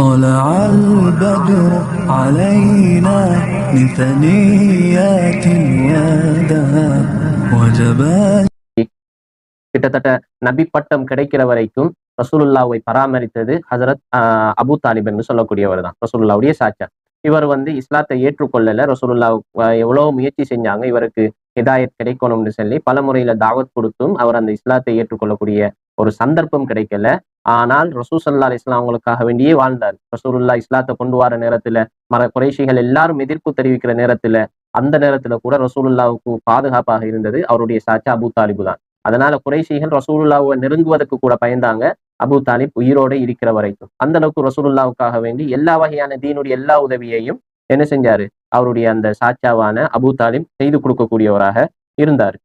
طلع البدر علينا من ثنيات الوداع وجب கிட்டத்தட்ட நபி பட்டம் கிடைக்கிற வரைக்கும் ரசூலுல்லாவை பராமரித்தது ஹசரத் ஆஹ், அபூ தாலிப் என்று சொல்லக்கூடியவர் தான் ரசூலுல்லாவுடைய சாச்சா இவர் வந்து இஸ்லாத்தை ஏற்றுக்கொள்ளல ரசூலுல்லா அஹ், எவ்வளவு முயற்சி செஞ்சாங்க இவருக்கு ஹிதாயத் கிடைக்கணும்னு சொல்லி பல முறையில தாவத் கொடுத்தும் அவர் அந்த இஸ்லாத்தை ஏற்றுக்கொள்ளக்கூடிய ஒரு சந்தர்ப்பம் கிடைக்கல ஆனால் ரசூசல்லா இஸ்லாம் அவங்களுக்காக வேண்டியே வாழ்ந்தார். ரசூலுல்லா இஸ்லாத்தை கொண்டு வர நேரத்துல மர குறைஷிகள் எல்லாரும் எதிர்ப்பு தெரிவிக்கிற நேரத்துல அந்த நேரத்துல கூட ரசூலுல்லாவுக்கு பாதுகாப்பாக இருந்தது அவருடைய சாச்சா அபூ தாலிபு தான். அதனால குறைஷிகள் ரசூலுல்லாவை நெருங்குவதற்கு கூட பயந்தாங்க. அபூ தாலிப் உயிரோட இருக்கிற வரைக்கும். அந்த அளவுக்கு ரசூலுல்லாவுக்காக வேண்டி எல்லா வகையான தீனுடைய எல்லா உதவியையும் என்ன செஞ்சாரு? அவருடைய அந்த சாச்சாவான அபூ தாலிப் செய்து கொடுக்கக்கூடியவராக இருந்தார்.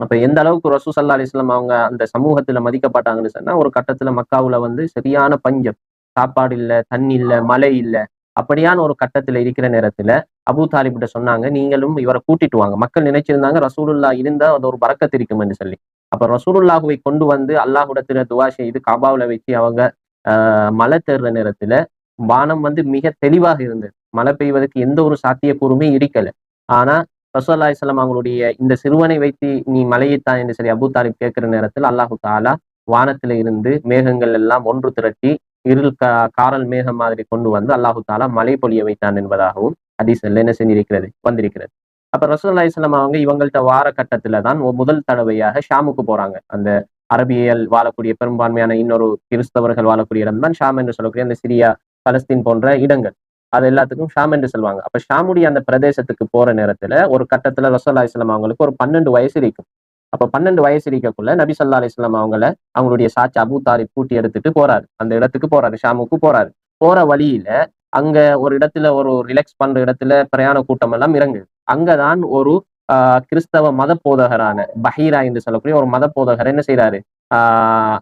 அப்ப எந்த அளவுக்கு ரசூ சல்லா அலிஸ்லாம் அவங்க அந்த சமூகத்துல மதிக்கப்பட்டாங்கன்னு சொன்னா ஒரு கட்டத்துல மக்காவுல வந்து சரியான பஞ்சம். சாப்பாடு இல்லை தண்ணி இல்லை மழை இல்லை. அப்படியான ஒரு கட்டத்துல இருக்கிற நேரத்துல அபு தாலிபிட்ட சொன்னாங்க நீங்களும் இவரை கூட்டிட்டு வாங்க. மக்கள் நினைச்சிருந்தாங்க ரசூலுல்லா இருந்தா அது ஒரு பறக்கத்து இருக்கும்னு சொல்லி. அப்ப ரசூலுல்லாஹுவை கொண்டு வந்து அல்லாஹுடத்துல துவா செய்து காபாவில வச்சு அவங்க ஆஹ் மழை தேடுற நேரத்துல வானம் வந்து மிக தெளிவாக இருந்தது. மழை பெய்வதற்கு எந்த ஒரு சாத்தியக்கூறுமே இருக்கல. ஆனா ரசூல்லா இஸ்லாம் அவங்களுடைய இந்த சிறுவனை வைத்து நீ மலையைத்தான் என்று சொல்லி அபூ தாலிப் கேட்கிற நேரத்தில் அல்லாஹு தாலா வானத்துல இருந்து மேகங்கள் எல்லாம் ஒன்று திரட்டி இருள் கா காரல் மேகம் மாதிரி கொண்டு வந்து அல்லாஹு தாலா மலை பொழிய வைத்தான் என்பதாகவும் அதிசல்ல என்ன செஞ்சிருக்கிறது வந்திருக்கிறது. அப்ப ரசூல்லா இஸ்லாம் அவங்க இவங்கள்ட்ட வார கட்டத்துல தான் முதல் தடவையாக ஷாமுக்கு போறாங்க. அந்த அரபியல் வாழக்கூடிய பெரும்பான்மையான இன்னொரு கிறிஸ்தவர்கள் வாழக்கூடிய இடம் தான் ஷாம் என்று சொல்லக்கூடிய அந்த சிரியா பலஸ்தீன் போன்ற இடங்கள். அது எல்லாத்துக்கும் ஷாம் என்று சொல்லுவாங்க. அப்ப ஷாமுடைய அந்த பிரதேசத்துக்கு போற நேரத்துல ஒரு கட்டத்துல ரசோல்லா இஸ்லாம் அவங்களுக்கு ஒரு பன்னெண்டு வயசு இருக்கும். அப்ப பன்னெண்டு வயசு இருக்கக்குள்ள நபி சொல்லா அலிஸ்லாம் அவங்கள அவங்களுடைய சாட்சி அபு தாலிப் கூட்டி எடுத்துட்டு போறாரு. அந்த இடத்துக்கு போறாரு ஷாமுக்கு போறாரு. போற வழியில அங்க ஒரு இடத்துல ஒரு ரிலாக்ஸ் பண்ற இடத்துல பிரயாண கூட்டம் எல்லாம் இறங்குது. அங்கதான் ஒரு ஆஹ் கிறிஸ்தவ மத போதகரான பஹீரா என்று சொல்லக்கூடிய ஒரு மத போதகர் என்ன செய்யறாரு ஆஹ்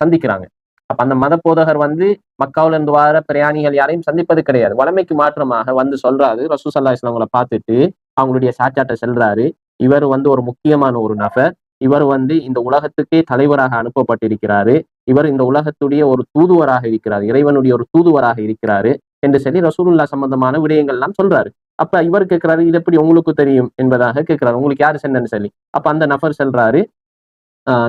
சந்திக்கிறாங்க. அப்ப அந்த மத போதகர் வந்து மக்காவில இருந்து வர பிரயாணிகள் யாரையும் சந்திப்பது கிடையாது. வளமைக்கு மாற்றமாக வந்து சொல்றாரு. ரசூ இஸ்லாமங்களை பார்த்துட்டு அவங்களுடைய சாச்சாட்டை செல்றாரு. இவர் வந்து ஒரு முக்கியமான ஒரு நபர். இவர் வந்து இந்த உலகத்துக்கே தலைவராக அனுப்பப்பட்டிருக்கிறாரு. இவர் இந்த உலகத்துடைய ஒரு தூதுவராக இருக்கிறார். இறைவனுடைய ஒரு தூதுவராக இருக்கிறாரு என்று சொல்லி ரசூலுல்லா சம்பந்தமான விடயங்கள்லாம் சொல்றாரு. அப்ப இவர் கேட்கிறாரு இது எப்படி உங்களுக்கு தெரியும்? என்பதாக கேட்கிறாரு. உங்களுக்கு யாரு சென்னன்னு சொல்லி. அப்ப அந்த நபர் செல்றாரு.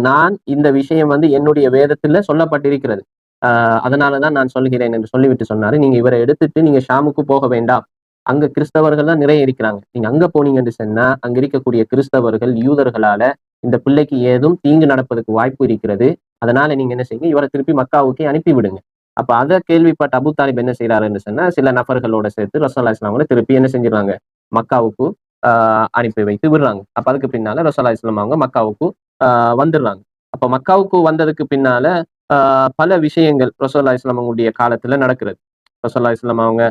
நான் இந்த விஷயம் வந்து என்னுடைய வேதத்துல சொல்லப்பட்டிருக்கிறது. ஆஹ் அதனாலதான் நான் சொல்கிறேன் என்று சொல்லிவிட்டு சொன்னாரு. நீங்க இவரை எடுத்துட்டு நீங்க ஷாமுக்கு போக வேண்டாம். அங்க கிறிஸ்தவர்கள் தான் நிறைய இருக்கிறாங்க. நீங்க அங்க போனீங்கன்னு சொன்னா அங்க இருக்கக்கூடிய கிறிஸ்தவர்கள் யூதர்களால இந்த பிள்ளைக்கு ஏதும் தீங்கு நடப்பதற்கு வாய்ப்பு இருக்கிறது. அதனால நீங்க என்ன செய்யுங்க இவரை திருப்பி மக்காவுக்கே அனுப்பி விடுங்க அப்ப அதை கேள்விப்பட்ட அபு தாலிப் என்ன செய்யறாருன்னு சொன்னா சில நபர்களோட சேர்த்து ரசோல்லா இஸ்லாமோட திருப்பி என்ன செஞ்சிடறாங்க? மக்காவுக்கு அனுப்பி வைத்து விடுறாங்க. அப்ப அதுக்கு பின்னால ரசோல்லா இஸ்லாம் அவங்க மக்காவுக்கு வந்துடுறாங்க. அப்ப மக்காவுக்கு வந்ததுக்கு பின்னால பல விஷயங்கள் ரசோல்லா இஸ்லாம் அவங்களுடைய காலத்துல நடக்கிறது. ரசோல்லா இஸ்லாம் அவங்க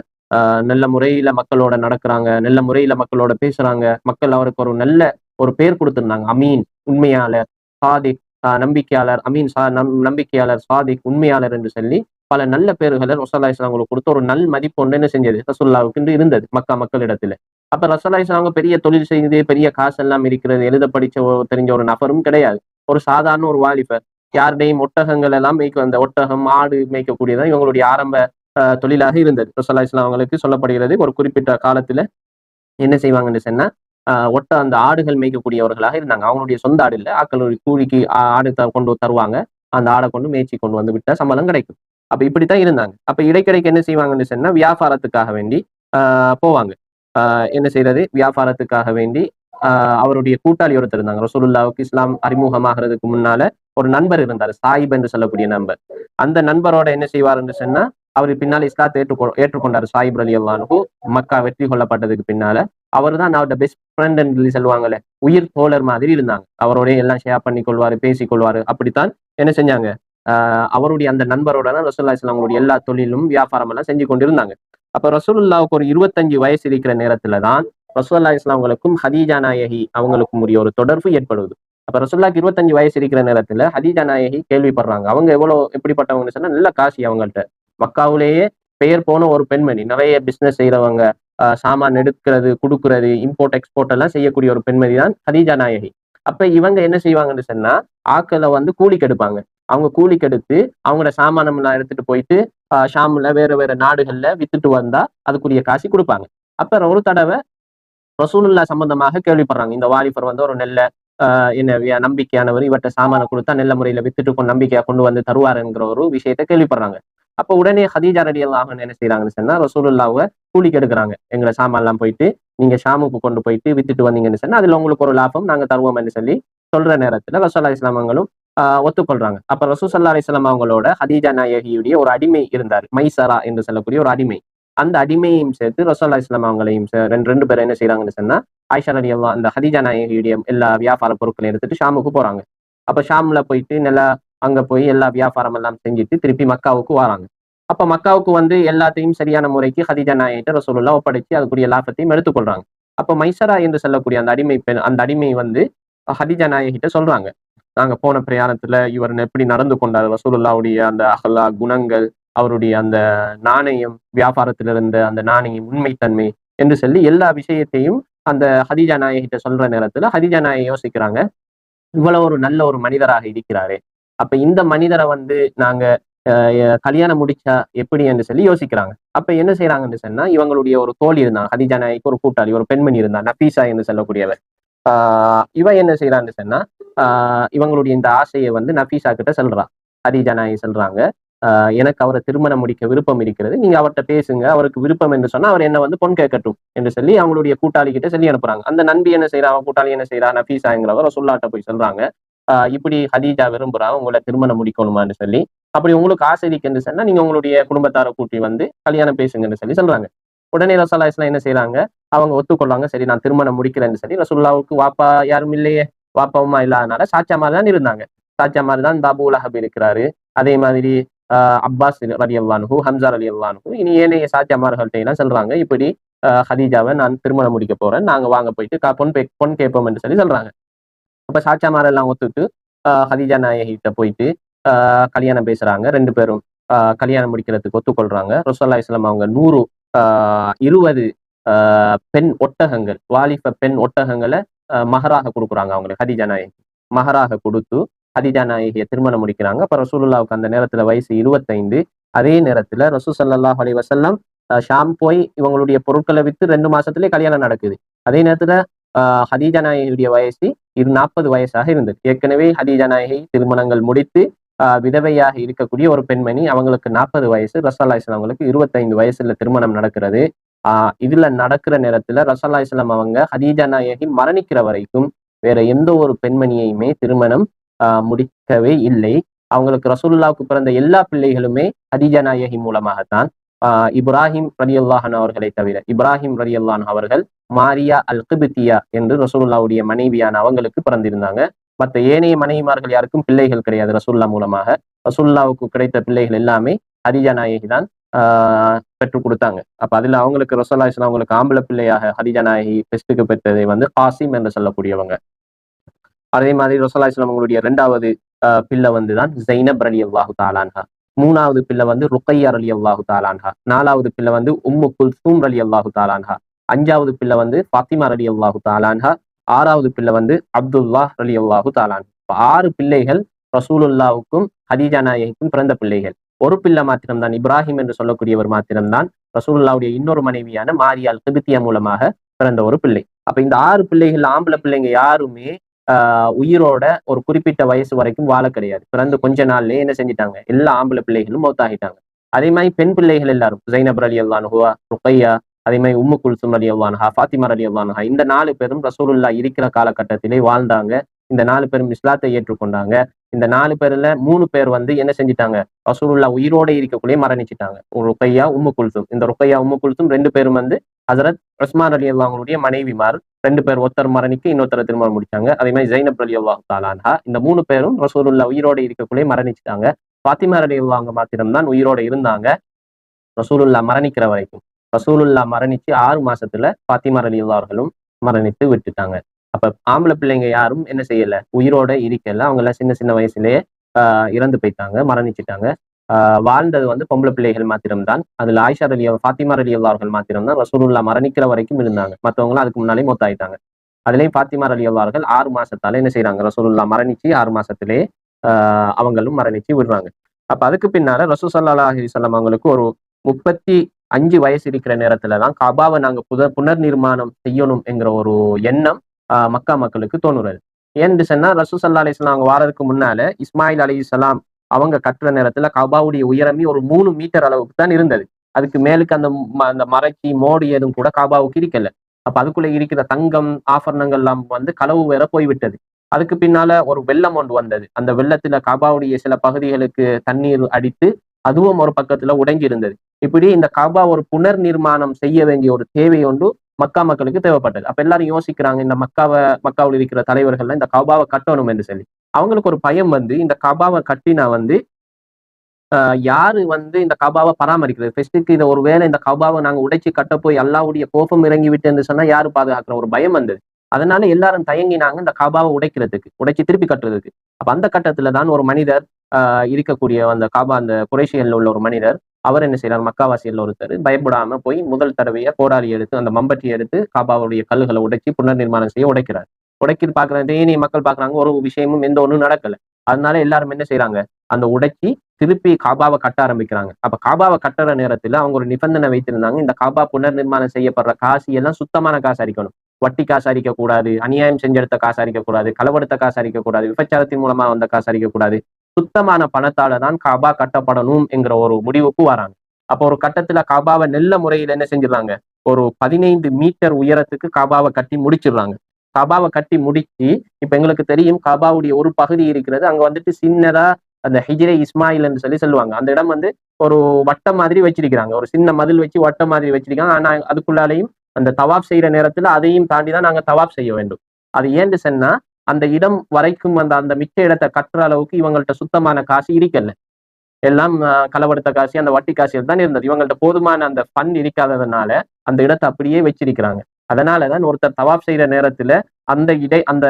நல்ல முறையில மக்களோட நடக்கிறாங்க நல்ல முறையில மக்களோட பேசுறாங்க. மக்கள் அவருக்கு ஒரு நல்ல ஒரு பேர் கொடுத்துருந்தாங்க. அமீன் உண்மையாளர் சாதிக் நம்பிக்கையாளர் அமீன் சா நம் நம்பிக்கையாளர் சாதிக் உண்மையாளர் என்று சொல்லி பல நல்ல பேர்களை ரசோல்லா இஸ்லாம் அவங்களுக்கு கொடுத்த ஒரு நல் மதிப்பு ஒன்று என்ன செஞ்சது? ரசோல்லாவுக்கு இருந்தது மக்கா மக்களிடத்துல. அப்ப ரசோல்லா அவங்க பெரிய தொழில் செய்து பெரிய காசு எல்லாம் இருக்கிறது எழுத படிச்ச ஒரு- தெரிஞ்ச ஒரு நபரும் கிடையாது. ஒரு சாதாரண ஒரு வாலிபர் யாருடையும் ஒட்டகங்கள் எல்லாம் மேய்க்க அந்த ஒட்டகம் ஆடு மேய்க்கக்கூடியதான் இவங்களுடைய ஆரம்ப தொழிலாக இருந்தது. ரசோல்லா இஸ்லாம் அவங்களுக்கு சொல்லப்படுகிறது ஒரு குறிப்பிட்ட காலத்துல என்ன செய்வாங்கன்னு சொன்னா ஒட்ட அந்த ஆடுகள் மேய்க்கக்கூடியவர்களாக இருந்தாங்க. அவங்களுடைய சொந்த ஆடு இல்லை ஆக்களுடைய கூலிக்கு ஆடு கொண்டு தருவாங்க. அந்த ஆடை கொண்டு மேய்ச்சி கொண்டு வந்து விட்டா சம்பளம் கிடைக்கும். அப்ப இப்படித்தான் இருந்தாங்க. அப்ப இடைக்கிடைக்கு என்ன செய்வாங்கன்னு சொன்னா வியாபாரத்துக்காக வேண்டி போவாங்க. என்ன செய்யறது வியாபாரத்துக்காக வேண்டி ஆஹ், அவருடைய கூட்டாளி ஒருத்தர் இருந்தாங்க. ரசூலுல்லாவுக்கு இஸ்லாம் அறிமுகமாகிறதுக்கு முன்னால ஒரு நண்பர் இருந்தார். சாயிப் என்று சொல்லக்கூடிய நண்பர். அந்த நண்பரோட என்ன செய்வாருன்னு சொன்னா அவர் பின்னால இஸ்லாத்தை ஏற்றுக்கொ ஏற்றுக்கொண்டார். சாயிப் அலி அல்லானுக்கு மக்கா வெற்றி கொள்ளப்பட்டதுக்கு பின்னால. அவர் தான் அவரோட பெஸ்ட் ஃப்ரெண்ட் சொல்லி சொல்லுவாங்கல்ல உயிர் தோழர் மாதிரி இருந்தாங்க. அவரோட எல்லாம் ஷேர் பண்ணி கொள்வாரு பேசி கொள்வாரு. அப்படித்தான் என்ன செஞ்சாங்க? ஆஹ் அவருடைய அந்த நண்பரோட தான் ரசூல்லா இஸ்லாமுடைய எல்லா தொழிலும் வியாபாரம் எல்லாம் செஞ்சு கொண்டிருந்தாங்க. அப்ப ரசூலுல்லாவுக்கு ஒரு இருபத்தஞ்சு வயசு இருக்கிற நேரத்துல தான் ரசூல்லா இஸ்லாம்களுக்கும் ஹதீஜா நாயகி அவங்களுக்கும் உரிய ஒரு தொடர்பு ஏற்படுவது அப்ப ரசூல்லாக்கு இருபத்தஞ்சு வயசு இருக்கிற நேரத்துல ஹதீஜா நாயகி கேள்விப்படுறாங்க. அவங்க எவ்வளவு எப்படிப்பட்டவங்கன்னு சொன்னா நல்ல காசி அவங்கள்ட்ட. மக்காவிலேயே பெயர் போன ஒரு பெண்மணி. நிறைய பிசினஸ் செய்யறவங்க ஆஹ் சாமான் எடுக்கிறது கொடுக்கறது இம்போர்ட் எக்ஸ்போர்ட் எல்லாம் செய்யக்கூடிய ஒரு பெண்மணி தான் ஹதீஜா நாயகி. அப்ப இவங்க என்ன செய்வாங்கன்னு சொன்னா ஆக்களை வந்து கூலி கெடுப்பாங்க. அவங்க கூலி கெடுத்து அவங்களோட சாமானம் எல்லாம் எடுத்துட்டு போயிட்டு ஷாமில் வேறு வேறு நாடுகளில் வித்துட்டு வந்தால் அதுக்குரிய காசு கொடுப்பாங்க. அப்புறம் ஒரு தடவை ரசூலுல்லா சம்பந்தமாக கேள்விப்படுறாங்க. இந்த வாலிபர் வந்து ஒரு நெல்ல என்ன நம்பிக்கையானவர் இவர்கிட்ட சாமான கொடுத்தா நல்ல முறையில் வித்துட்டு கொண்டு நம்பிக்கையாக கொண்டு வந்து தருவாருங்கிற ஒரு விஷயத்த கேள்விப்படுறாங்க. அப்போ உடனே ஹதீஜா ரடி அல்லாஹ் என்ன செய்யறாங்கன்னு சொன்னா ரசூலுல்லாவை கூலிக்கு எடுக்கிறாங்க. எங்களை சாமான்லாம் போயிட்டு நீங்க ஷாமுக்கு கொண்டு போயிட்டு வித்துட்டு வந்தீங்கன்னு சொன்னா அதுல உங்களுக்கு ஒரு லாபம் நாங்க தருவோம்னு சொல்லி சொல்ற நேரத்துல ரசோல்லா இஸ்லாமங்களும் ஒத்துக்கொள்றாங்க. அப்ப ரசூ சல்லா அலிஸ்லாம் அவங்களோட ஹதீஜா நாயகியுடைய ஒரு அடிமை இருந்தார். மைசரா என்று சொல்லக்கூடிய ஒரு அடிமை. அந்த அடிமையையும் சேர்த்து ரசோல்லா இஸ்லாம் அவங்களையும் ரெண்டு ரெண்டு பேரும் என்ன செய்யறாங்கன்னு சொன்னா ஆயிஷா அலி அல்லா அந்த ஹதீஜா நாயகியுடைய எல்லா வியாபார பொருட்களையும் எடுத்துட்டு ஷாமுக்கு போறாங்க. அப்ப ஷாம்ல போயிட்டு நல்லா அங்க போய் எல்லா வியாபாரம் எல்லாம் செஞ்சுட்டு திருப்பி மக்காவுக்கு வராங்க. அப்ப மக்காவுக்கு வந்து எல்லாத்தையும் சரியான முறைக்கு ஹதீஜா நாயிட்ட ரசூலுல்லா ஒப்படைச்சு அதுக்குரிய லாபத்தையும் எடுத்துக்கொள்றாங்க. அப்ப மைசரா என்று சொல்லக்கூடிய அந்த அடிமை பெண் அந்த அடிமை வந்து ஹதீஜா நாயகிட்ட சொல்றாங்க. நாங்க போன பிரயாணத்துல இவர் எப்படி நடந்து கொண்டார்? ரசூலுல்லாவுடைய அந்த அகலா குணங்கள் அவருடைய அந்த நாணயம் வியாபாரத்தில் இருந்த அந்த நாணயம் உண்மைத்தன்மை என்று சொல்லி எல்லா விஷயத்தையும் அந்த ஹதிஜா நாயகிட்ட சொல்ற நேரத்துல ஹதிஜா நாயை யோசிக்கிறாங்க. இவ்வளவு ஒரு நல்ல ஒரு மனிதராக இருக்கிறாரு. அப்ப இந்த மனிதரை வந்து நாங்க கல்யாணம் முடிச்சா எப்படி என்று சொல்லி யோசிக்கிறாங்க. அப்ப என்ன செய்யறாங்கன்னு சொன்னா இவங்களுடைய ஒரு தோழி இருந்தாங்க ஹதிஜா நாய்க்கு ஒரு கூட்டாளி ஒரு பெண்மணி இருந்தா நபீசா என்று சொல்லக்கூடியவர். இவன் என்ன செய்யறான்னு சொன்னா இவங்களுடைய இந்த ஆசையை வந்து நஃபீஸா கிட்ட சொல்றான். ஹதீஜா நாயை சொல்றாங்க எனக்கு அவரை திருமணம் முடிக்க விருப்பம் இருக்கிறது. நீங்க அவர்கிட்ட பேசுங்க அவருக்கு விருப்பம் என்று சொன்னா அவர் என்ன வந்து பொன் கேட்கட்டும் என்று சொல்லி அவங்களுடைய கூட்டாளி கிட்ட சொல்லி அனுப்புறாங்க. அந்த நண்பி என்ன செய்யறா அவன் கூட்டாளி என்ன செய்யறா நபீசாங்கிறவர் சொல்லாட்ட போய் சொல்றாங்க. இப்படி ஹதீஜா விரும்புறா உங்களை திருமணம் முடிக்கணுமான்னு சொல்லி. அப்படி உங்களுக்கு ஆசை இருக்குன்னு சொன்னா நீங்க உங்களுடைய குடும்பத்தாரை கூட்டி வந்து கல்யாணம் பேசுங்கன்னு சொல்லி சொல்றாங்க. உடனே ரசல்லா இஸ்லாம் என்ன செய்யறாங்க அவங்க ஒத்துக்கொள்வாங்க. சரி நான் திருமணம் முடிக்கிறேன்னு சரி ரசுல்லாவுக்கு வாப்பா யாரும் இல்லையே வாப்பாவுமா இல்லாதனால சாச்சா மாதிரி தான் இருந்தாங்க. சாச்சா மாதிரி தான் தாபு லஹப் இருக்கிறாரு. அதே மாதிரி அப்பாஸ் அலி அல்லானுகு ஹம்சார் அலி அல்லானுகு இனி ஏனைய சாச்சாமார்கள்ட்ட எல்லாம் சொல்றாங்க இப்படி ஹதீஜாவை நான் திருமணம் முடிக்க போறேன் நாங்க வாங்க போயிட்டு பொன் பே- பொன் கேட்போம் என்று சொல்லி சொல்றாங்க. அப்ப சாச்சாமார் எல்லாம் ஒத்துட்டு ஹதீஜா நாயகிட்ட போயிட்டு கல்யாணம் பேசுறாங்க. ரெண்டு பேரும் கல்யாணம் முடிக்கிறதுக்கு ஒத்துக்கொள்றாங்க. ரசோல்லா இஸ்லாம் அவங்க நூறு இருபது ஆஹ் பெண் ஒட்டகங்கள் வாலிப பெண் ஒட்டகங்களை ஆஹ் மகராக கொடுக்குறாங்க அவங்களுக்கு ஹதிஜா நாயகி. மகராக கொடுத்து ஹதிஜா நாயகியை திருமணம் முடிக்கிறாங்க. அப்புறம் ரசூலுல்லாவுக்கு அந்த நேரத்தில் வயசு இருபத்தைந்து. அதே நேரத்துல ரசூ ஸல்லல்லாஹு அலைஹி ஷாம் போய் இவங்களுடைய பொருட்களை விற்று ரெண்டு மாசத்துலயே கல்யாணம் நடக்குது. அதே நேரத்துல ஆஹ் ஹதீஜா நாயகியுடைய வயசு இது நாற்பது வயசாக இருந்தது. ஏற்கனவே ஹதீஜா நாயகி திருமணங்கள் முடித்து விதவையாக இருக்கக்கூடிய ஒரு பெண்மணி அவங்களுக்கு நாற்பது வயசு. ரசல்லா இஸ்லாம் அவங்களுக்கு இருபத்தைந்து வயசுல திருமணம் நடக்கிறது. ஆஹ் இதுல நடக்கிற நேரத்துல ரசல்லா இஸ்லாம் அவங்க ஹதீஜா நாயகி மரணிக்கிற வரைக்கும் வேற எந்த ஒரு பெண்மணியையுமே திருமணம் ஆஹ் முடிக்கவே இல்லை. அவங்களுக்கு ரசூல்லாவுக்கு பிறந்த எல்லா பிள்ளைகளுமே ஹதீஜா நாயகி மூலமாகத்தான். ஆஹ் இப்ராஹிம் ரலி அல்லாஹன் அவர்களை தவிர இப்ராஹிம் ரலி அல்லான் அவர்கள் மாரியா அல் கிபித்தியா என்று ரசூல்லாவுடைய மனைவியான அவங்களுக்கு பிறந்திருந்தாங்க. மற்ற ஏனைய மனைவிமார்கள் யாருக்கும் பிள்ளைகள் கிடையாது ரசூல்லா மூலமாக. ரசூல்லாவுக்கு கிடைத்த பிள்ளைகள் எல்லாமே ஹதிஜா நாயகி தான் ஆஹ் பெற்றுக் கொடுத்தாங்க. அப்ப அதுல அவங்களுக்கு ரசோல்லா இஸ்லாம் அவங்களுக்கு ஆம்பளை பிள்ளையாக ஹதிஜா நாயகி பெஸ்ட்டுக்கு பெற்றதை வந்து காசிம் என்று சொல்லக்கூடியவங்க. அதே மாதிரி ரசோல்லா இஸ்லாம் அவங்களுடைய ரெண்டாவது ஆஹ் பிள்ளை வந்து தான் ஜைனப் அலி அல்லாஹு தாலான்ஹா மூணாவது பிள்ளை வந்து ருக்கையார் அலி அல்லாஹு தாலான்ஹா நாலாவது பிள்ளை வந்து உம்மு குல்சூம் அலி அல்லாஹு தாலான்ஹா அஞ்சாவது பிள்ளை வந்து ஃபாத்திமா அலி அல்லாஹு தாலான்ஹா ஆறாவது பிள்ளை வந்து அப்துல்லா அலி அல்லாஹு தாலான் இப்போ ஆறு பிள்ளைகள் ரசூலுல்லாவுக்கும் ஹதீஜா நாயகிக்கும் பிறந்த பிள்ளைகள். ஒரு பிள்ளை மாத்திரம்தான் இப்ராஹிம் என்று சொல்லக்கூடியவர் மாத்திரம்தான் ரசூலுல்லாவுடைய இன்னொரு மனைவியான மாரியால் கிபித்தியா மூலமாக பிறந்த ஒரு பிள்ளை. அப்ப இந்த ஆறு பிள்ளைகள் ஆம்பளை பிள்ளைங்க யாருமே ஆஹ் உயிரோட ஒரு குறிப்பிட்ட வயசு வரைக்கும் வாழ கிடையாது. பிறந்து கொஞ்ச நாள்லயே என்ன செஞ்சிட்டாங்க? எல்லா ஆம்பளை பிள்ளைகளும் மௌத்தாகிட்டாங்க. அதே மாதிரி பெண் பிள்ளைகள் எல்லாரும் ஜைனப் அலி அல்லானுஹா ருக்கையா அதே மாதிரி உம்மு குல்சும் அலி அல்லானுஹா ஃபாத்திமர் அலி அல்லானுஹா இந்த நாலு பேரும் ரசூலுல்லா இருக்கிற காலகட்டத்திலே வாழ்ந்தாங்க. இந்த நாலு பேரும் இஸ்லாத்தை ஏற்றுக்கொண்டாங்க. இந்த நாலு பேர்ல மூணு பேர் வந்து என்ன செஞ்சிட்டாங்க? ரசூலுல்லா உயிரோட இருக்கக்குள்ளே மரணிச்சிட்டாங்க. ருக்கையா உம்மு குல்சும். இந்த ருக்கையா உம்மு குல்சும் ரெண்டு பேரும் வந்து ஹசரத் உஸ்மான் அலி அல்லாங்களுடைய மனைவிமார். ரெண்டு பேர் ஒருத்தர் மரணிக்கு இன்னொருத்தர் திருமணம் முடிச்சாங்க. அதே மாதிரி ஜைனப் அலி அல்லாஹ் தாலான்ஹா இந்த மூணு பேரும் ரசூலுல்லா உயிரோட இருக்கக்குள்ளே மரணிச்சிட்டாங்க. ஃபாத்திமா அலி அல்லாங்க மாத்திரம்தான் உயிரோட இருந்தாங்க. ரசூலுல்லா மரணிக்கிற வரைக்கும். ரசூலுல்லா மரணிச்சு ஆறு மாசத்துல ஃபாத்திமா அலி அவர்களும் மரணித்து விட்டுட்டாங்க. அப்ப ஆம்பளை பிள்ளைங்க யாரும் என்ன செய்யல? உயிரோட இருக்கல. அவங்க எல்லாம் சின்ன சின்ன வயசுலயே ஆஹ் இறந்து போயிட்டாங்க மரணிச்சுட்டாங்க. ஆஹ் வாழ்ந்தது வந்து பொம்பளை பிள்ளைகள் மாத்திரம்தான். அதுல ஆயிஷா அலி ஃபாத்திமா அலி அவர்கள் மாத்திரம்தான் ரசூலுல்லா மரணிக்கிற வரைக்கும் இருந்தாங்க. மற்றவங்களும் அதுக்கு முன்னாலே மொத்தாயிட்டாங்க. அதுலயும் ஃபாத்திமா அலி அவர்கள் ஆறு மாசத்தால என்ன செய்யறாங்க ரசூலுல்லா மரணிச்சு ஆறு மாசத்திலே ஆஹ் அவங்களும் மரணிச்சு விடுறாங்க. அப்ப அதுக்கு பின்னால ரசூ சல்லா அலிசல்லாம் அவங்களுக்கு ஒரு முப்பத்தி அஞ்சு வயசு இருக்கிற நேரத்துல தான் கபாவை நாங்க புத புனர் நிர்மாணம் செய்யணும் என்கிற ஒரு எண்ணம் ஆஹ் மக்கா மக்களுக்கு தோணுறது. ஏன்னு சொன்னா ரசூ சல்லா அலிஸ்லாம் அவங்க வாரதுக்கு முன்னால இஸ்மாயில் அலி இஸ்லாம் அவங்க கட்டுற நேரத்துல கபாவுடைய உயரமே ஒரு மூணு மீட்டர் அளவுக்கு தான் இருந்தது. அதுக்கு மேலுக்கு அந்த அந்த மறைச்சி மோடி எதுவும் கூட காபாவுக்கு இருக்கல. அப்ப அதுக்குள்ள இருக்கிற தங்கம் ஆபரணங்கள் எல்லாம் வந்து களவு வேற போய்விட்டது. அதுக்கு பின்னால ஒரு வெள்ளம் ஒன்று வந்தது. அந்த வெள்ளத்துல காபாவுடைய சில பகுதிகளுக்கு தண்ணீர் அடித்து அதுவும் ஒரு பக்கத்துல உடைஞ்சு இருந்தது இப்படி இந்த காபா ஒரு புனர் நிர்மாணம் செய்ய வேண்டிய ஒரு தேவை ஒன்று மக்கா மக்களுக்கு தேவைப்பட்டது. அப்ப எல்லாரும் யோசிக்கிறாங்க இந்த மக்காவை மக்காவில் இருக்கிற தலைவர்கள்லாம் இந்த கபாவை கட்டணும் என்று சொல்லி. அவங்களுக்கு ஒரு பயம் வந்து இந்த கபாவை கட்டினா வந்து யாரு வந்து இந்த கபாவை பராமரிக்கிறது? ஃபெஸ்ட்டுக்கு இதை ஒரு வேளை இந்த கபாவை நாங்கள் உடைச்சு கட்ட போய் கோபம் இறங்கி விட்டு சொன்னா யாரு பாதுகாக்கிற? ஒரு பயம் வந்தது. அதனால எல்லாரும் தயங்கினாங்க இந்த கபாவை உடைக்கிறதுக்கு உடைச்சு திருப்பி கட்டுறதுக்கு. அப்ப அந்த கட்டத்துல தான் ஒரு மனிதர் இருக்கக்கூடிய அந்த காபா அந்த குறைசிகள் உள்ள ஒரு மனிதர் அவர் என்ன செய்யறார் மக்காவாசியில் ஒருத்தர் பயப்படாம போய் முதல் தடவையா கோடாலி எடுத்து அந்த மம்பட்டி எடுத்து காபாவுடைய கல்லுகளை உடைச்சி புனர் நிர்மாணம் செய்ய உடைக்கிறார். உடைக்கி பாக்குறாங்க தேனிய மக்கள் பாக்குறாங்க ஒரு விஷயமும் எந்த ஒன்றும் நடக்கல. அதனால எல்லாரும் என்ன செய்யறாங்க அந்த உடைச்சி திருப்பி காபாவை கட்ட ஆரம்பிக்கிறாங்க. அப்ப காபாவை கட்டுற நேரத்துல அவங்க ஒரு நிபந்தனை வைத்திருந்தாங்க இந்த காபா புனர் நிர்மாணம் செய்யப்படுற காசு எல்லாம் சுத்தமான காசு அரிக்கணும். வட்டி காசு அரிக்க கூடாது அநியாயம் செஞ்செடுத்த காசு அரிக்க கூடாது களவெடுத்த காசு அரிக்க கூடாது விபச்சாரத்தின் மூலமா வந்த காசு அரிக்க கூடாது சுத்தமான பணத்தால தான் காபா கட்டப்படணும் என்கிற ஒரு முடிவுக்கு வராங்க. அப்போ ஒரு கட்டத்துல காபாவை நல்ல முறையில் என்ன செஞ்சிடறாங்க? ஒரு பதினைந்து மீட்டர் உயரத்துக்கு காபாவை கட்டி முடிச்சிடுறாங்க. காபாவை கட்டி முடிச்சு இப்ப எங்களுக்கு தெரியும் காபாவுடைய ஒரு பகுதி இருக்கிறது அங்க வந்துட்டு சின்னதா அந்த ஹிஜ்ரே இஸ்மாயில் என்று சொல்லி சொல்லுவாங்க. அந்த இடம் வந்து ஒரு வட்டம் மாதிரி வச்சிருக்கிறாங்க. ஒரு சின்ன மதில் வச்சு வட்டம் மாதிரி வச்சிருக்காங்க. ஆனா அதுக்குள்ளாலையும் அந்த தவாப் செய்யற நேரத்துல அதையும் தாண்டி தான் நாங்க தவாப் செய்ய வேண்டும். அது ஏன்னு சொன்னா அந்த இடம் வரைக்கும் அந்த அந்த மிச்ச இடத்தை கட்டுற அளவுக்கு இவங்கள்ட்ட சுத்தமான காசு இருக்கல. எல்லாம் ஆஹ், களவெடுத்த காசு அந்த வட்டி காசு தான் இருந்தது. இவங்கள்ட்ட போதுமான அந்த ஃபன் இருக்காததுனால அந்த இடத்தை அப்படியே வச்சிருக்கிறாங்க. அதனாலதான் ஒருத்தர் தவாப் செய்யற நேரத்துல அந்த இடை அந்த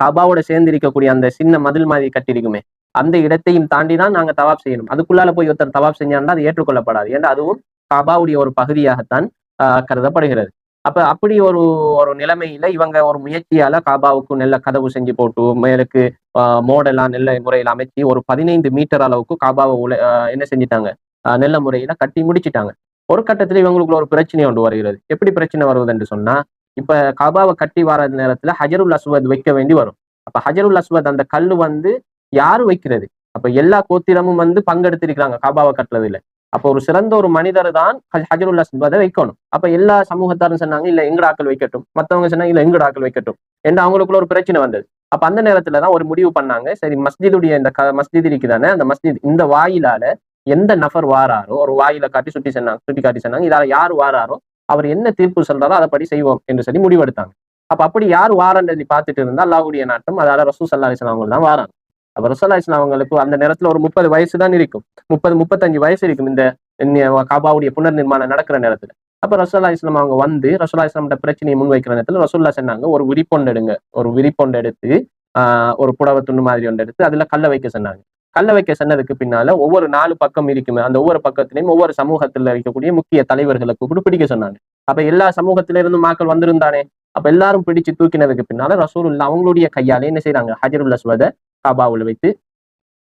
கபாவோட சேர்ந்து இருக்கக்கூடிய அந்த சின்ன மதில் மாதிரி கட்டிருக்குமே அந்த இடத்தையும் தாண்டி தான் நாங்க தவாப் செய்யணும். அதுக்குள்ளால போய் ஒருத்தர் தவாப் செஞ்சாங்கன்னா அது ஏற்றுக்கொள்ளப்படாது. ஏன்னா அதுவும் காபாவுடைய ஒரு பகுதியாகத்தான் ஆஹ், கருதப்படுகிறது. அப்ப அப்படி ஒரு ஒரு நிலைமையில இவங்க ஒரு முயற்சியால காபாவுக்கு நல்ல கதவு செஞ்சு போட்டு மேலுக்கு மோடெல்லாம் நல்ல முறையில் அமைச்சு ஒரு பதினைந்து மீட்டர் அளவுக்கு காபாவை உல என்ன செஞ்சிட்டாங்க? நெல்ல நல்ல முறையில கட்டி முடிச்சிட்டாங்க. ஒரு கட்டத்துல இவங்களுக்குள்ள ஒரு பிரச்சனை ஒன்று வருகிறது. எப்படி பிரச்சனை வருவது என்று சொன்னா இப்ப காபாவை கட்டி வர நேரத்துல ஹஜருல் அஸ்வத் வைக்க வேண்டி வரும். அப்ப ஹஜருல் அஸ்வத் அந்த கல் வந்து யாரு வைக்கிறது? அப்ப எல்லா கோத்திரமும் வந்து பங்கெடுத்திருக்கிறாங்க காபாவை கட்டுறதுல. அப்போ ஒரு சிறந்த ஒரு மனிதர் தான் ஹஜருல்லா ஹஜருல் வைக்கணும். அப்ப எல்லா சமூகத்தாரும் சொன்னாங்க இல்ல எங்கட ஆக்கள் வைக்கட்டும். மத்தவங்க சொன்னாங்க இல்ல எங்கட ஆக்கள் வைக்கட்டும். என்று அவங்களுக்குள்ள ஒரு பிரச்சனை வந்தது. அப்ப அந்த நேரத்துல தான் ஒரு முடிவு பண்ணாங்க சரி மஸ்ஜிதுடைய இந்த க மஸ்ஜித் இருக்குதானே அந்த மஸ்ஜித் இந்த வாயிலால எந்த நபர் வாராரோ? ஒரு வாயில காட்டி சுட்டி சொன்னாங்க சுட்டி காட்டி சொன்னாங்க இதால யார் வாராரோ அவர் என்ன தீர்ப்பு சொல்றாரோ அதைப்படி செய்வோம் என்று சொல்லி முடிவெடுத்தாங்க. அப்ப அப்படி யார் வாரன்றதை பார்த்துட்டு இருந்தா அல்லாஹ்வுடைய நாட்டம் அதால ரசூ சல்லா அலிஸ்லாம் அவங்க தான் வாராங்க. அப்ப ரசூல்லா இஸ்லாம் அவங்களுக்கு அந்த நேரத்துல ஒரு முப்பது வயசு தான் இருக்கும். முப்பது முப்பத்தஞ்சு வயசு இருக்கும் இந்த காபாவுடைய புனர் நிர்மாணம் நடக்கிற நேரத்துல. அப்ப ரசோல்லா இஸ்லாம் அவங்க வந்து ரசோல்லா இஸ்லாம்கிட்ட பிரச்சனையை முன்வைக்கிற நேரத்துல ரசோல்லா சொன்னாங்க ஒரு விரிப்பொண்டு எடுங்க. ஒரு விரிப்பொண்டு எடுத்து ஆஹ் ஒரு புடவை துண்டு மாதிரி ஒன்று எடுத்து அதுல கல்ல வைக்க சொன்னாங்க. கல்ல வைக்க சொன்னதுக்கு பின்னால ஒவ்வொரு நாலு பக்கம் இருக்குமே அந்த ஒவ்வொரு பக்கத்திலையும் ஒவ்வொரு சமூகத்துல இருக்கக்கூடிய முக்கிய தலைவர்களை கூப்பிட்டு பிடிக்க சொன்னாங்க. அப்ப எல்லா சமூகத்தில இருந்து மக்கள் வந்திருந்தானே? அப்ப எல்லாரும் பிடிச்சு தூக்கினதுக்கு பின்னால ரசூல் அவங்களுடைய கையாலே என்ன செய்யறாங்க ஹஜருல் அஸ்வத காபாவில் வைத்து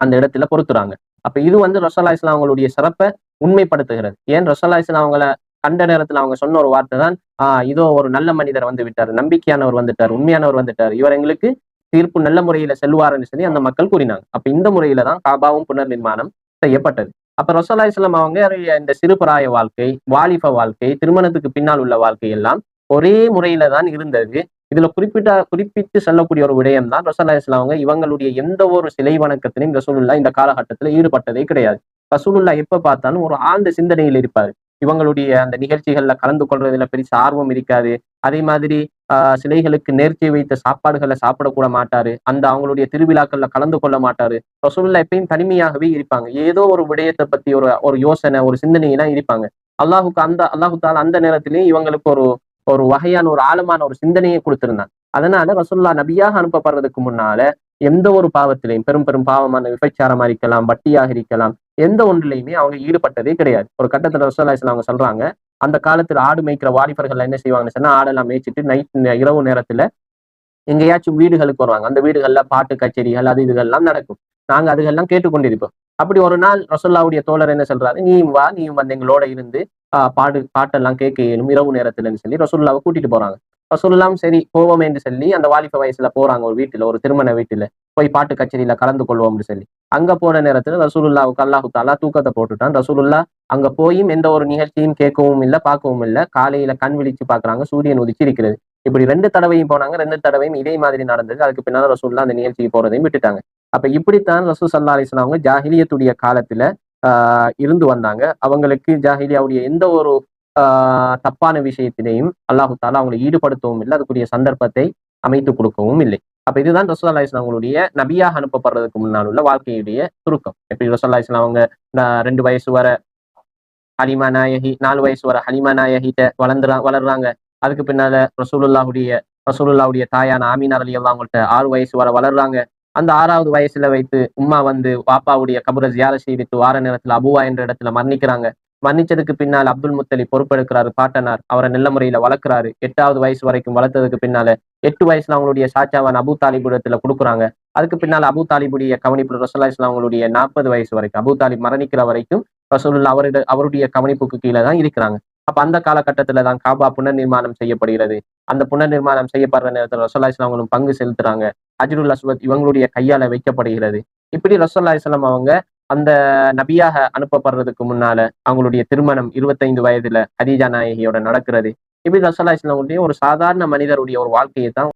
அந்த இடத்துல பொருத்துறாங்க. அப்ப இது வந்து ரசோல்லா இஸ்லாம் அவங்களுடைய சிறப்பை உண்மைப்படுத்துகிறது. ஏன் ரசோல்லா இஸ்லாம் அவங்கள கண்ட நேரத்துல அவங்க சொன்ன ஒரு வார்த்தை தான் ஆஹ் இதோ ஒரு நல்ல மனிதர் வந்து விட்டார் நம்பிக்கையானவர் வந்துட்டார் உண்மையானவர் வந்துட்டார் இவர் எங்களுக்கு தீர்ப்பு நல்ல முறையில செல்வாருன்னு சொல்லி அந்த மக்கள் கூறினாங்க. அப்ப இந்த முறையில தான் காபாவும் புனர் நிர்மாணம் செய்யப்பட்டது. அப்ப ரசோல்லா இஸ்லாம் அவங்க இந்த சிறுபராய வாழ்க்கை வாலிப வாழ்க்கை திருமணத்துக்கு பின்னால் உள்ள வாழ்க்கை எல்லாம் ஒரே முறையில தான் இருந்தது. இதுல குறிப்பிட்ட குறிப்பிட்டு சொல்லக்கூடிய ஒரு விடயம் தான் ரசூல்லா இஸ்லாம் அவங்க இவங்களுடைய எந்த ஒரு சிலை வணக்கத்திலையும் ரசூலுல்லா இந்த காலகட்டத்துல ஈடுபட்டதே கிடையாது. ரசூலுல்லா எப்ப பார்த்தாலும் ஒரு ஆழ்ந்த சிந்தனையில் இருப்பாரு. இவங்களுடைய அந்த நிகழ்ச்சிகள்ல கலந்து கொள்றதுல பெரிய ஆர்வம் இருக்காது. அதே மாதிரி ஆஹ் சிலைகளுக்கு நேர்ச்சி வைத்த சாப்பாடுகளை சாப்பிடக்கூட மாட்டாரு. அந்த அவங்களுடைய திருவிழாக்கள்ல கலந்து கொள்ள மாட்டாரு. ரசூலுல்லா எப்பயும் தனிமையாகவே இருப்பாங்க. ஏதோ ஒரு விடயத்தை பத்தி ஒரு ஒரு யோசனை ஒரு சிந்தனையெல்லாம் இருப்பாங்க. அல்லாஹுக்கு அந்த அல்லாஹு தால அந்த நேரத்திலேயும் இவங்களுக்கு ஒரு ஒரு வகையான ஒரு ஆழமான ஒரு சிந்தனையை கொடுத்திருந்தான். அதனால ரசுல்லா நபியாக அனுப்பப்படுறதுக்கு முன்னால எந்த ஒரு பாவத்திலையும் பெரும் பெரும் பாவமான விபச்சாரமா இருக்கலாம் வட்டியாக இருக்கலாம் எந்த ஒன்றிலையுமே அவங்க ஈடுபட்டதே கிடையாது. ஒரு கட்டத்துல ரசோல்லா இஸ்லாம் அவங்க சொல்றாங்க அந்த காலத்துல ஆடு மேய்க்கிற வாலிபர்கள் என்ன செய்வாங்கன்னு சொன்னா ஆடெல்லாம் மேய்ச்சிட்டு நைட் இரவு நேரத்துல எங்கேயாச்சும் வீடுகளுக்கு வருவாங்க. அந்த வீடுகள்ல பாட்டு கச்சேரிகள் அது இதுகள்லாம் நடக்கும். நாங்க அதுகள்லாம் கேட்டுக்கொண்டிருப்போம். அப்படி ஒரு நாள் ரசோல்லாவுடைய தோழர் என்ன சொல்றாரு நீயும் வா நீயும் வந்து எங்களோட இருந்து பாடு பாட்டெல்லாம் கேட்க இயலும் இரவு நேரத்துலன்னு சொல்லி ரசூல்லாவை கூட்டிட்டு போறாங்க. ரசூல்லாம் சரி போவோம் என்று சொல்லி அந்த வாலிப வயசுல போறாங்க ஒரு வீட்டுல ஒரு திருமண வீட்டுல. போய் பாட்டு கச்சேரியில கலந்து கொள்வோம்னு சொல்லி. அங்க போன நேரத்துல ரசூலுல்லாவுக்கு அல்லாஹு தாலா தூக்கத்தை போட்டுட்டான். ரசூலுல்லா அங்க போயும் எந்த ஒரு நிகழ்ச்சியும் கேட்கவும் இல்லை பார்க்கவும் இல்லை. காலையில கண் விழிச்சு பாக்குறாங்க சூரியன் உதிச்சு இருக்கிறது இப்படி ரெண்டு தடவையும் போனாங்க ரெண்டு தடவையும் இதே மாதிரி நடந்தது. அதுக்கு பின்னால ரசூல்லா அந்த நிகழ்ச்சிக்கு போறதையும் விட்டுட்டாங்க. அப்ப இப்படித்தான் ரசூல் சல்லா அலிஸ்லாம் அவங்க ஜாகிலியத்துடைய காலத்துல இருந்து வந்தாங்க. அவங்களுக்கு ஜாஹிலியாவுடைய எந்த ஒரு ஆஹ் தப்பான விஷயத்திலையும் அல்லாஹு தாலா அவங்களை ஈடுபடுத்தவும் இல்லை. அதுக்குரிய சந்தர்ப்பத்தை அமைத்து கொடுக்கவும் இல்லை. அப்ப இதுதான் ரசூல் அல்லா இஸ்லாம் அவங்களுடைய நபியாக அனுப்பப்படுறதுக்கு முன்னால் உள்ள வாழ்க்கையுடைய சுருக்கம். எப்படி ரசூல் அல்லா இஸ்லாம் அவங்க ரெண்டு வயசு வர ஹலிமா நாயகி நாலு வயசு வர ஹலிமா நாயகிட்ட வளர்ந்துறா வளர்றாங்க. அதுக்கு பின்னால ரசூலுல்லாஹுடைய ரசூலுல்லாவுடைய தாயான ஆமீனார் அலி அல்லா அவங்கள்ட்ட ஆறு வயசு வர வளர்றாங்க. அந்த ஆறாவது வயசுல வைத்து உம்மா வந்து பாப்பாவுடைய கபரை ஜியார செய்துட்டு வார நேரத்துல அபுவா என்ற இடத்துல மரணிக்கிறாங்க மன்னிச்சதுக்கு பின்னால் அப்துல் முத்தலி பொறுப்பெடுக்கிறாரு பாட்டனார் அவரை நல்ல முறையில வளர்க்குறாரு. எட்டாவது வயசு வரைக்கும் வளர்த்ததுக்கு பின்னால எட்டு வயசுல அவங்களுடைய சாச்சாவான் அபு தாலிபுடத்துல கொடுக்குறாங்க. அதுக்கு பின்னால் அபு தாலிபுடைய கவனிப்பு ரசோல்லா இஸ்லாம் அவங்களுடைய நாற்பது வயசு வரைக்கும் அபு தாலிப் மரணிக்கிற வரைக்கும் ரசோல்லா அவருடைய அவருடைய கவனிப்புக்கு கீழே தான் இருக்கிறாங்க. அப்ப அந்த காலகட்டத்துல தான் காபா புனர் நிர்மாணம் செய்யப்படுகிறது. அந்த புனர் நிர்மாணம் செய்யப்படுற நேரத்தில் ரசோல்லா இஸ்லாம் அவங்களும் பங்கு செலுத்துறாங்க. அஜினுல் அஸ்வத் இவங்களுடைய கையால வைக்கப்படுகிறது. இப்படி ரசோல்லா இஸ்லாம் அவங்க அந்த நபியாக அனுப்பப்படுறதுக்கு முன்னால அவங்களுடைய திருமணம் இருபத்தைந்து வயதுல ஹதீஜா நாயகியோட நடக்கிறது. இப்படி ரசோல்லா இஸ்லாமுடைய ஒரு சாதாரண மனிதருடைய ஒரு வாழ்க்கையை தான்